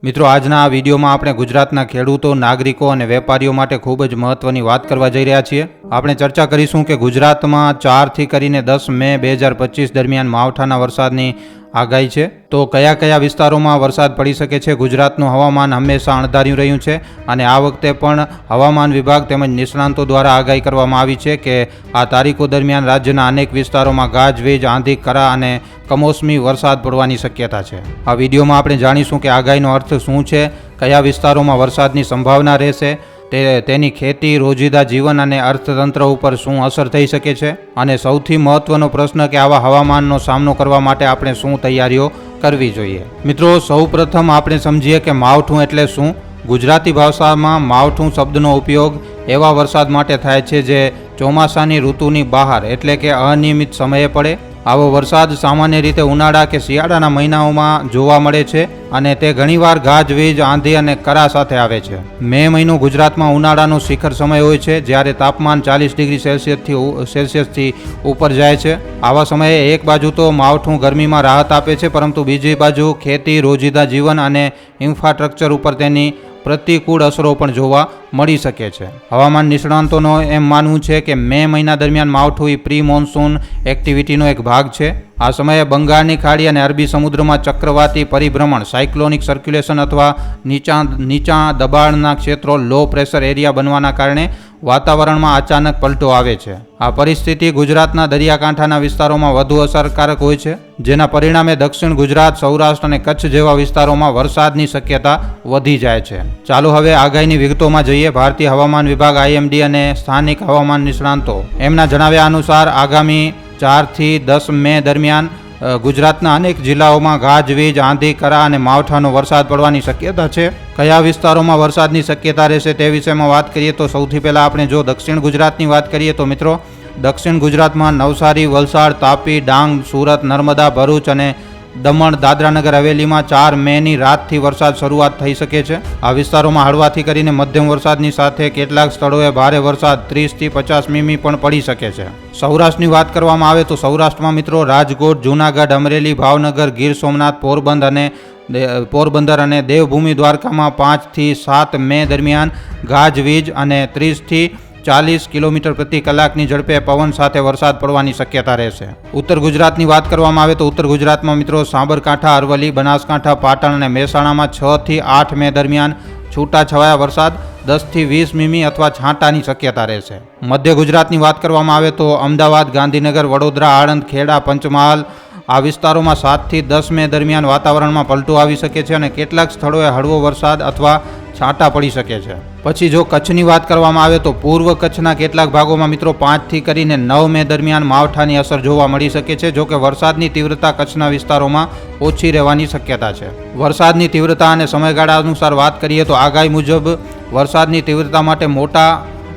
મિત્રો, આજના આ વિડીયોમાં આપણે ગુજરાતના ખેડૂતો, નાગરિકો અને વેપારીઓ માટે ખૂબ જ મહત્વની વાત કરવા જઈ રહ્યા છીએ. આપણે ચર્ચા કરીશું કે ગુજરાતમાં ચારથી કરીને દસ મે બે હજાર પચીસ દરમિયાન માવઠાના વરસાદની આગાહી છે. તો કયા કયા વિસ્તારોમાં વરસાદ પડી શકે છે? ગુજરાતનું હવામાન હંમેશા અણધાર્યું રહ્યું છે અને આ વખતે પણ હવામાન વિભાગ તેમજ નિષ્ણાંતો દ્વારા આગાહી કરવામાં આવી છે કે આ તારીખો દરમિયાન રાજ્યના અનેક વિસ્તારોમાં ગાજવીજ આંધી, કરા અને કમોસમી વરસાદ પડવાની શક્યતા છે. આ વિડીયોમાં આપણે જાણીશું કે આગાહીનો અર્થ શું છે, કયા વિસ્તારોમાં વરસાદની સંભાવના રહેશે તે તેની ખેતી, રોજિંદા જીવન અને અર્થતંત્ર ઉપર શું અસર થઈ શકે છે? અને સૌથી મહત્વનો પ્રશ્ન કે આવા હવામાનનો સામનો કરવા માટે આપણે શું તૈયારીઓ કરવી જોઈએ? મિત્રો, સૌપ્રથમ આપણે સમજીએ કે માવઠું એટલે શું? ગુજરાતી ભાષામાં માવઠું શબ્દનો ઉપયોગ એવા વરસાદ માટે થાય છે જે ચોમાસાની ઋતુની બહાર એટલે કે અનિયમિત સમયે પડે આવો વરસાદ સામાન્ય રીતે ઉનાળા કે શિયાળાના મહિનાઓમાં જોવા મળે છે અને તે ઘણીવાર ગાજવીજ આંધી અને કરા સાથે આવે છે. મે મહિનો ગુજરાતમાં ઉનાળાનો શિખર સમય હોય છે જ્યારે તાપમાન ચાલીસ ડિગ્રી સેલ્સિયસથી સેલ્સિયસથી ઉપર જાય છે. આવા સમયે એક બાજુ તો માવઠું ગરમીમાં રાહત આપે છે, પરંતુ બીજી બાજુ ખેતી, રોજિંદા જીવન અને ઇન્ફ્રાસ્ટ્રક્ચર ઉપર તેની પ્રતિકૂળ અસરો પણ જોવા મળી શકે છે. હવામાન નિષ્ણાંતોનો એમ માનવું છે કે મે મહિના દરમિયાન માવઠું પ્રી મોન્સૂન એક્ટિવિટીનો એક ભાગ છે. આ સમયે બંગાળની ખાડી અને અરબી સમુદ્રમાં ચક્રવાતી પરિભ્રમણ, સાયક્લોનિક સર્ક્યુલેશન અથવા નીચા નીચા દબાણના ક્ષેત્રો, લો પ્રેશર એરિયા બનવાના કારણે વાતાવરણમાં અચાનક પલટો આવે છે. આ પરિસ્થિતિ ગુજરાતના દરિયાકાંઠાના વિસ્તારોમાં વધુ અસરકારક હોય છે. જેના પરિણામે દક્ષિણ ગુજરાત, સૌરાષ્ટ્ર અને કચ્છ જેવા વિસ્તારોમાં વરસાદની શક્યતા વધી જાય છે. ચાલો હવે આગાહીની વિગતોમાં જઈએ. ભારતીય હવામાન વિભાગ, આઈએમડી અને સ્થાનિક હવામાન નિષ્ણાંતો એમના જણાવ્યા અનુસાર આગામી ચારથી દસ મે દરમિયાન ગુજરાતના અનેક જિલ્લાઓમાં ગાજવીજ આંધી, કરા અને માવઠાનો વરસાદ પડવાની શક્યતા છે. કયા વિસ્તારોમાં વરસાદની શક્યતા રહેશે તે વિશેમાં વાત કરીએ તો સૌથી પહેલાં આપણે જો દક્ષિણ ગુજરાતની વાત કરીએ તો મિત્રો દક્ષિણ ગુજરાતમાં નવસારી, વલસાડ, તાપી, ડાંગ, સુરત, નર્મદા, ભરૂચ અને દમણ, દાદરાનગર હવેલીમાં ચાર મેની રાતથી વરસાદ શરૂઆત થઈ શકે છે. આ વિસ્તારોમાં હળવાથી કરીને મધ્યમ વરસાદની સાથે કેટલાક સ્થળોએ ભારે વરસાદ, ત્રીસથી પચાસ મીમી પણ પડી શકે છે. સૌરાષ્ટ્રની વાત કરવામાં આવે તો સૌરાષ્ટ્રમાં મિત્રો રાજકોટ, જૂનાગઢ, અમરેલી, ભાવનગર, ગીર સોમનાથ, પોરબંદર અને પોરબંદર અને દેવભૂમિ દ્વારકામાં પાંચથી સાત મે દરમિયાન ગાજવીજ અને ત્રીસથી ચાલીસ કિલોમીટર પ્રતિ કલાકની ઝડપે પવન સાથે વરસાદ પડવાની શક્યતા રહેશે. ઉત્તર ગુજરાતની વાત કરવામાં આવે તો ઉત્તર ગુજરાતમાં મિત્રો સાબરકાંઠા, અરવલ્લી, બનાસકાંઠા, પાટણ અને મહેસાણામાં છ થી આઠ મે દરમિયાન છૂટાછવાયા વરસાદ દસથી વીસ મીમી અથવા છાંટાની શક્યતા રહેશે. મધ્ય ગુજરાતની વાત કરવામાં આવે તો અમદાવાદ, ગાંધીનગર, વડોદરા, આણંદ, ખેડા, પંચમહાલ આ વિસ્તારોમાં સાતથી દસ મે દરમિયાન વાતાવરણમાં પલટો આવી શકે છે અને કેટલાક સ્થળોએ હળવો વરસાદ અથવા છાંટા પડી શકે છે. પછી જો કચ્છની વાત કરવામાં આવે તો પૂર્વ કચ્છના કેટલાક ભાગોમાં મિત્રો પાંચથી કરીને નવ મે દરમિયાન માવઠાની અસર જોવા મળી શકે છે જો કે વરસાદની તીવ્રતા કચ્છના વિસ્તારોમાં ઓછી રહેવાની શક્યતા છે. વરસાદની તીવ્રતા અને સમયગાળા અનુસાર વાત કરીએ તો આગાહી મુજબ વરસાદની તીવ્રતા માટે મોટા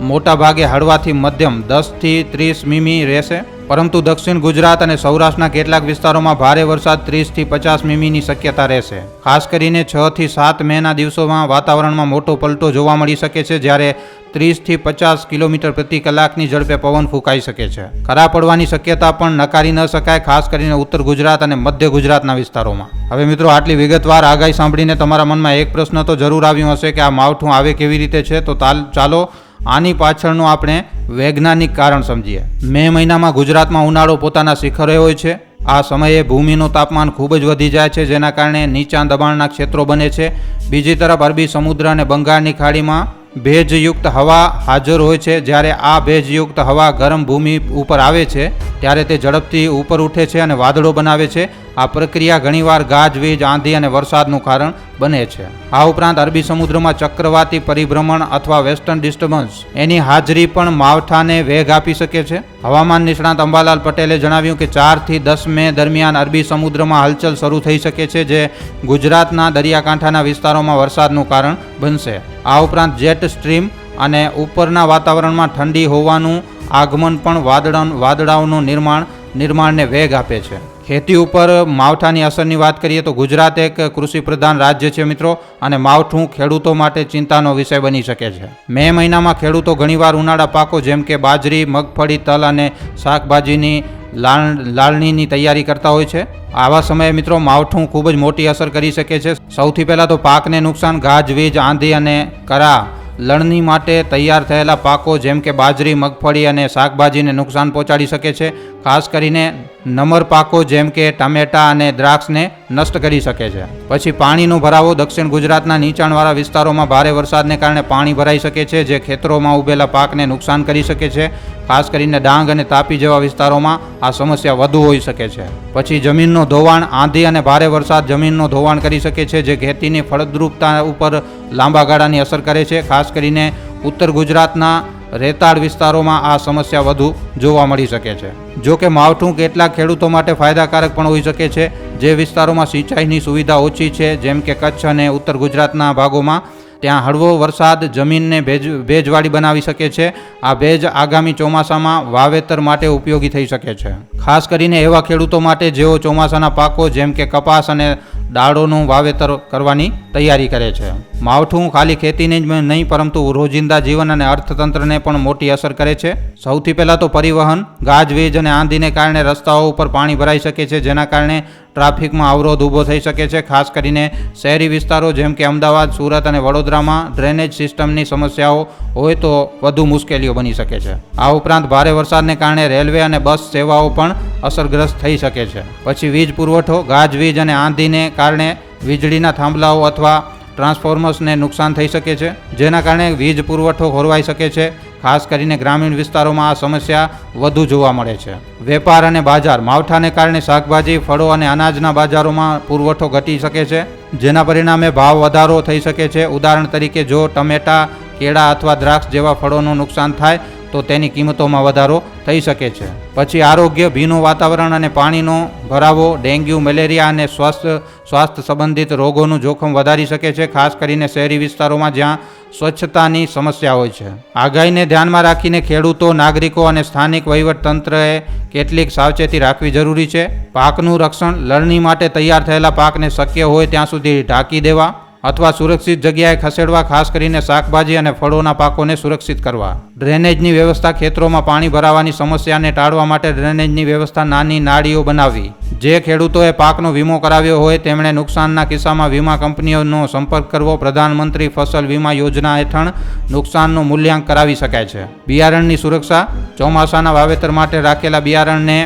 મોટા ભાગે હળવાથી મધ્યમ દસથી ત્રીસ મીમી રહેશે. પરંતુ દક્ષિણ ગુજરાત અને સૌરાષ્ટ્રના કેટલાક વિસ્તારોમાં ભારે વરસાદ ત્રીસથી પચાસ મીમીની શક્યતા રહેશે. ખાસ કરીને છ થી સાત મેના દિવસોમાં વાતાવરણમાં મોટો પલટો જોવા મળી શકે છે, જ્યારે ત્રીસથી પચાસ કિલોમીટર પ્રતિ કલાકની ઝડપે પવન ફૂંકાઈ શકે છે. ખરા પડવાની શક્યતા પણ નકારી ન શકાય, ખાસ કરીને ઉત્તર ગુજરાત અને મધ્ય ગુજરાતના વિસ્તારોમાં. હવે મિત્રો, આટલી વિગતવાર આગાહી સાંભળીને તમારા મનમાં એક પ્રશ્ન તો જરૂર આવ્યો હશે કે આ માવઠું આવે કેવી રીતે છે? તો ચાલો, આની પાછળનું આપણે વૈજ્ઞાનિક કારણ સમજીએ. મે મહિનામાં ગુજરાતમાં ઉનાળો પોતાના શિખરે હોય છે. આ સમયે ભૂમિનું તાપમાન ખૂબ જ વધી જાય છે, જેના કારણે નીચા દબાણના ક્ષેત્રો બને છે. બીજી તરફ અરબી સમુદ્ર અને બંગાળની ખાડીમાં ભેજયુક્ત હવા હાજર હોય છે. જ્યારે આ ભેજયુક્ત હવા ગરમ ભૂમિ ઉપર આવે છે, ત્યારે તે ઝડપથી ઉપર ઉઠે છે અને વાદળો બનાવે છે. આ પ્રક્રિયા ઘણીવાર ગાજવીજ આંધી અને વરસાદનું કારણ બને છે. આ ઉપરાંત અરબી સમુદ્રમાં ચક્રવાતી પરિભ્રમણ અથવા વેસ્ટર્ન ડિસ્ટર્બન્સ, એની હાજરી પણ માવઠાને વેગ આપી શકે છે. હવામાન નિષ્ણાત અંબાલાલ પટેલે જણાવ્યું કે ચારથી દસ મે દરમિયાન અરબી સમુદ્રમાં હલચલ શરૂ થઈ શકે છે, જે ગુજરાતના દરિયાકાંઠાના વિસ્તારોમાં વરસાદનું કારણ બનશે. આ ઉપરાંત જેટ સ્ટ્રીમ અને ઉપરના વાતાવરણમાં ઠંડી હોવાનું આગમન પણ વાદળા વાદળાઓનું નિર્માણ નિર્માણને વેગ આપે છે. ખેતી ઉપર માવઠાની અસરની વાત કરીએ તો ગુજરાત એક કૃષિ પ્રધાન રાજ્ય છે મિત્રો અને માવઠું ખેડૂતો માટે ચિંતાનો વિષય બની શકે છે. મે મહિનામાં ખેડૂતો ઘણીવાર ઉનાળા પાકો જેમ કે બાજરી, મગફળી, તલ અને શાકભાજીની લાળ લાળણીની તૈયારી કરતા હોય છે. આવા સમયે મિત્રો માવઠું ખૂબ જ મોટી અસર કરી શકે છે. સૌથી પહેલાં તો પાકને નુકસાન ગાજવીજ આંધી અને કરા લણણી માટે તૈયાર થયેલા પાકો જેમ કે બાજરી, મગફળી અને શાકભાજીને નુકસાન પહોંચાડી શકે છે. ખાસ કરીને નમર પાકો જેમ કે ટામેટા અને દ્રાક્ષને નષ્ટ કરી શકે છે. પછી પાણીનો ભરાવો દક્ષિણ ગુજરાતના નીચાણવાળા વિસ્તારોમાં ભારે વરસાદને કારણે પાણી ભરાઈ શકે છે, જે ખેતરોમાં ઉભેલા પાકને નુકસાન કરી શકે છે. ખાસ કરીને ડાંગ અને તાપી જેવા વિસ્તારોમાં આ સમસ્યા વધુ હોઈ શકે છે. પછી જમીનનું ધોવાણ, આંધી અને ભારે વરસાદ જમીનનું ધોવાણ કરી શકે છે, જે ખેતીની ફળદ્રુપતા ઉપર લાંબા ગાળાની અસર કરે છે. ખાસ કરીને ઉત્તર ગુજરાતના રેતાળ વિસ્તારોમાં આ સમસ્યા વધુ જોવા મળી શકે છે. જો કે માવઠું કેટલાક ખેડૂતો માટે ફાયદાકારક પણ હોઈ શકે છે. જે વિસ્તારોમાં સિંચાઈની સુવિધા ઓછી છે, જેમ કે કચ્છ અને ઉત્તર ગુજરાતના ભાગોમાં ત્યાં હળવો વરસાદ જમીનને ભેજ, ભેજવાળી બનાવી શકે છે. આ ભેજ આગામી ચોમાસામાં વાવેતર માટે ઉપયોગી થઈ શકે છે. ખાસ કરીને એવા ખેડૂતો માટે જેઓ ચોમાસાના પાકો જેમ કે કપાસ અને દાળોનું વાવેતર કરવાની તૈયારી કરે છે. માવઠું ખાલી ખેતીને જ નહીં, પરંતુ રોજિંદા જીવન અને અર્થતંત્રને પણ મોટી અસર કરે છે. સૌથી પહેલાં તો પરિવહન, ગાજવીજ અને આંધીને કારણે રસ્તાઓ ઉપર પાણી ભરાઈ શકે છે, જેના કારણે ટ્રાફિકમાં અવરોધ ઊભો થઈ શકે છે, ખાસ કરીને શહેરી વિસ્તારો જેમ કે અમદાવાદ, સુરત અને વડોદરામાં ડ્રેનેજ સિસ્ટમની સમસ્યાઓ હોય તો વધુ મુશ્કેલીઓ બની શકે છે. આ ઉપરાંત ભારે વરસાદને કારણે રેલવે અને બસ સેવાઓ પણ અસરગ્રસ્ત થઈ શકે છે. પછી વીજ પુરવઠો ગાજવીજ અને આંધીને કારણે વીજળીના થાંભલાઓ અથવા ટ્રાન્સફોર્મર્સને નુકસાન થઈ શકે છે, જેના કારણે વીજ પુરવઠો ખોરવાઈ શકે છે ખાસ કરીને ગ્રામીણ વિસ્તારોમાં આ સમસ્યા વધુ જોવા મળે છે. વેપાર અને બાજાર માવઠાને કારણે શાકભાજી, ફળો અને અનાજના બજારોમાં પુરવઠો ઘટી શકે છે, જેના પરિણામે ભાવ વધારો થઈ શકે છે. ઉદાહરણ તરીકે જો ટમેટા, કેળા અથવા દ્રાક્ષ જેવા ફળોનું નુકસાન થાય તો તેની કિંમતોમાં વધારો થઈ શકે છે. પછી આરોગ્ય, ભીનું વાતાવરણ અને પાણીનો ભરાવો, ડેન્ગ્યુ, મેલેરિયા અને સ્વાસ્થ્ય સ્વાસ્થ્ય સંબંધિત રોગોનું જોખમ વધારી શકે છે, ખાસ કરીને શહેરી વિસ્તારોમાં જ્યાં સ્વચ્છતાની સમસ્યા હોય છે. આગાહીને ધ્યાનમાં રાખીને ખેડૂતો, નાગરિકો અને સ્થાનિક વહીવટતંત્રએ કેટલીક સાવચેતી રાખવી જરૂરી છે. પાકનું રક્ષણ, લણણી માટે તૈયાર થયેલા પાકને શક્ય હોય ત્યાં સુધી ઢાંકી દેવા. અથવા સુરક્ષિત જગ્યાએ ખસેડવા, ખાસ કરીને શાકભાજી અને ફળોના પાકોને સુરક્ષિત કરવા. ડ્રેનેજની વ્યવસ્થા ખેતરોમાં પાણી ભરાવાની સમસ્યાને ટાળવા માટે ડ્રેનેજની વ્યવસ્થા નાની નાળીઓ બનાવવી. જે ખેડૂતોએ પાકનો વીમો કરાવ્યો હોય તેમણે નુકસાનના કિસ્સામાં વીમા કંપનીઓનો સંપર્ક કરવો, પ્રધાનમંત્રી ફસલ વીમા યોજના હેઠળ નુકસાનનું મૂલ્યાંકન કરાવી શકાય છે. બિયારણની સુરક્ષા ચોમાસાના વાવેતર માટે રાખેલા બિયારણને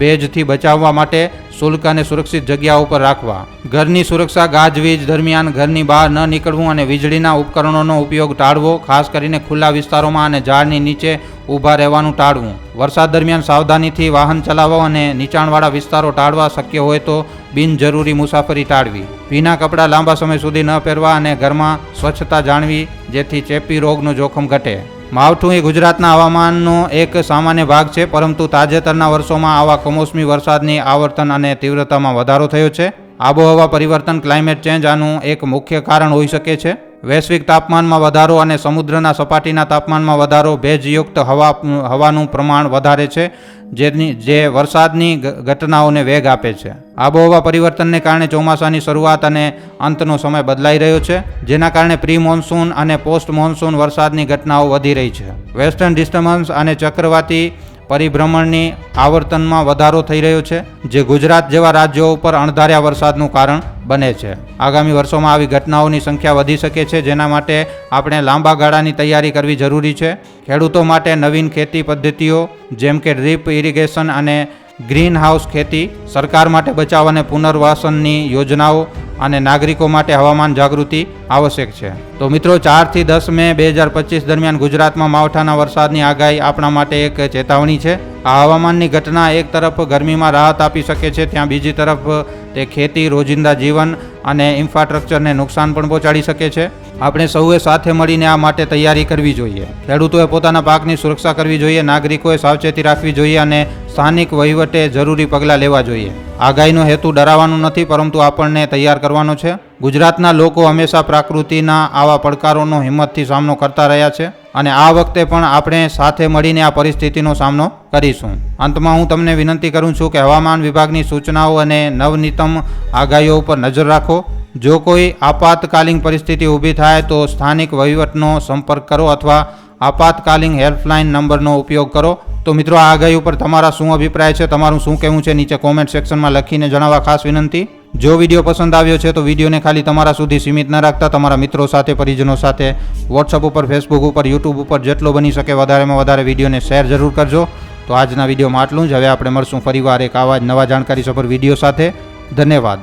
ભેજથી બચાવવા માટે શુલ્ક અને સુરક્ષિત જગ્યા ઉપર રાખવા. ઘરની સુરક્ષા ગાજવીજ દરમિયાન ઘરની બહાર ન નીકળવું અને વીજળીના ઉપકરણોનો ઉપયોગ ટાળવો, ખાસ કરીને ખુલ્લા વિસ્તારોમાં અને ઝાડની નીચે ઊભા રહેવાનું ટાળવું. વરસાદ દરમિયાન સાવધાનીથી વાહન ચલાવવા અને નીચાણવાળા વિસ્તારો ટાળવા શક્ય હોય તો બિનજરૂરી મુસાફરી ટાળવી. ભીના કપડાં લાંબા સમય સુધી ન પહેરવા અને ઘરમાં સ્વચ્છતા જાણવી, જેથી ચેપી રોગનું જોખમ ઘટે. માવઠું એ ગુજરાતના હવામાનનો એક સામાન્ય ભાગ છે, પરંતુ તાજેતરના વર્ષોમાં આવા કમોસમી વરસાદની આવર્તન અને તીવ્રતામાં વધારો થયો છે. આબોહવા પરિવર્તન, ક્લાઇમેટ ચેન્જ આનું એક મુખ્ય કારણ હોઈ શકે છે. વૈશ્વિક તાપમાનમાં વધારો અને સમુદ્રના સપાટીના તાપમાનમાં વધારો ભેજયુક્ત હવા, હવાનું પ્રમાણ વધારે છે, જેની, જે વરસાદની ઘટનાઓને વેગ આપે છે. આબોહવા પરિવર્તનને કારણે ચોમાસાની શરૂઆત અને અંતનો સમય બદલાઈ રહ્યો છે, જેના કારણે પ્રી મોન્સૂન અને પોસ્ટ મોન્સૂન વરસાદની ઘટનાઓ વધી રહી છે. વેસ્ટર્ન ડિસ્ટર્બન્સ અને ચક્રવાતી પરિભ્રમણની આવર્તનમાં વધારો થઈ રહ્યો છે, જે ગુજરાત જેવા રાજ્યો ઉપર અણધાર્યા વરસાદનું કારણ બને છે. આગામી વર્ષોમાં આવી ઘટનાઓની સંખ્યા વધી શકે છે, જેના માટે આપણે લાંબા ગાળાની તૈયારી કરવી જરૂરી છે. ખેડૂતો માટે નવીન ખેતી પદ્ધતિઓ, જેમ કે ડ્રીપ ઇરિગેશન અને ગ્રીન હાઉસ ખેતી, સરકાર માટે બચાવ અને પુનર્વાસનની યોજનાઓ અને નાગરિકો માટે હવામાન જાગૃતિ આવશ્યક છે. તો મિત્રો, ચારથી દસ મે બે હજાર પચીસ દરમિયાન ગુજરાતમાં માવઠાના વરસાદની આગાહી આપણા માટે એક ચેતવણી છે. આ હવામાનની ઘટના એક તરફ ગરમીમાં રાહત આપી શકે છે, ત્યાં બીજી તરફ તે ખેતી, રોજિંદા જીવન અને ઇન્ફ્રાસ્ટ્રક્ચરને નુકસાન પણ પહોંચાડી શકે છે. આપણે સૌએ સાથે મળીને આ માટે તૈયારી કરવી જોઈએ. ખેડૂતોએ પોતાના પાકની સુરક્ષા કરવી જોઈએ, નાગરિકોએ સાવચેતી રાખવી જોઈએ અને સ્થાનિક વહીવટે જરૂરી પગલાં લેવા જોઈએ. આગાહીનો હેતુ ડરાવવાનો નથી, પરંતુ આપણને તૈયાર કરવાનો છે. ગુજરાતના લોકો હંમેશા પ્રકૃતિના આવા પડકારોનો હિંમતથી સામનો કરતા રહ્યા છે અને આ વખતે પણ આપણે સાથે મળીને આ પરિસ્થિતિનો સામનો કરીશું. અંતમાં હું તમને વિનંતી કરું છું કે હવામાન વિભાગની સૂચનાઓ અને નવનીતમ આગાહીઓ ઉપર નજર રાખો. જો કોઈ આપાતકાલીન પરિસ્થિતિ ઊભી થાય તો સ્થાનિક વહીવટનો સંપર્ક કરો અથવા આપાતકાલીન હેલ્પલાઇન નંબરનો ઉપયોગ કરો. તો મિત્રો આ આગાહી ઉપર તમારા શું અભિપ્રાય છે, તમારું શું કહેવું છે, નીચે કોમેન્ટ સેક્શનમાં લખીને જણાવવા ખાસ વિનંતી. જો વીડિયો પસંદ આવ્યો છે તો વિડીયોને ખાલી તમારા સુધી સીમિત ન રાખતા, તમારા મિત્રો સાથે, પરિજનો સાથે વોટ્સઅપ ઉપર ફેસબુક ઉપર યુટ્યુબ ઉપર જેટલો બની શકે વધારેમાં વધારે વિડીયોને શેર જરૂર કરજો. તો આજના વિડીયોમાં આટલું જ. હવે આપણે મળશું ફરીવાર એક આવા જ નવા જાણકારી સભર વીડિયો સાથે. ધન્યવાદ.